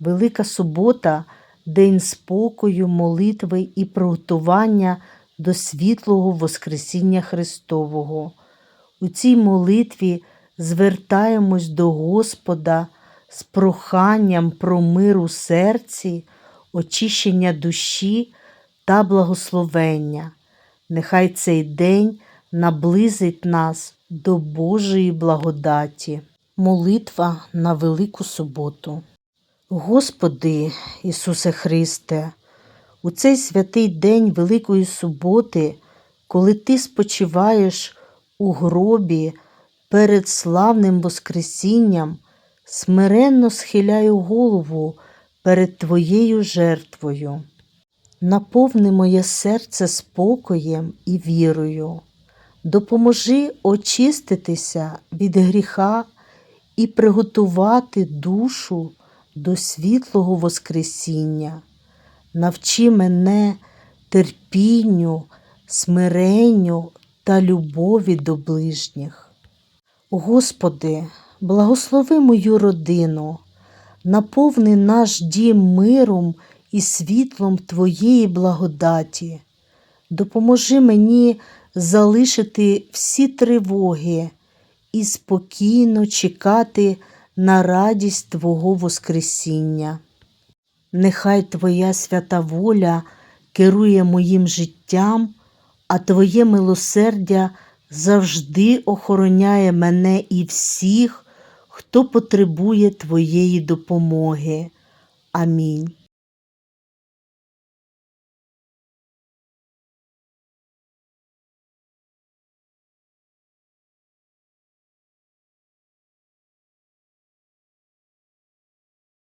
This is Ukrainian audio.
Велика субота день спокою, молитви і приготування до світлого Воскресіння Христового. У цій молитві звертаємось до Господа з проханням про мир у серці, очищення душі та благословення. Нехай цей день наблизить нас до Божої благодаті. Молитва на Велику суботу. Господи Ісусе Христе, у цей святий день Великої суботи, коли Ти спочиваєш у гробі перед славним Воскресінням, смиренно схиляю голову перед Твоєю жертвою. Наповни моє серце спокоєм і вірою. Допоможи очиститися від гріха і приготувати душу до світлого Воскресіння. Навчи мене терпінню, смиренню та любові до ближніх. Господи, благослови мою родину, наповни наш дім миром і світлом Твоєї благодаті. Допоможи мені залишити всі тривоги і спокійно чекати на радість Твого Воскресіння. Нехай Твоя свята воля керує моїм життям, а Твоє милосердя завжди охороняє мене і всіх, хто потребує Твоєї допомоги. Амінь.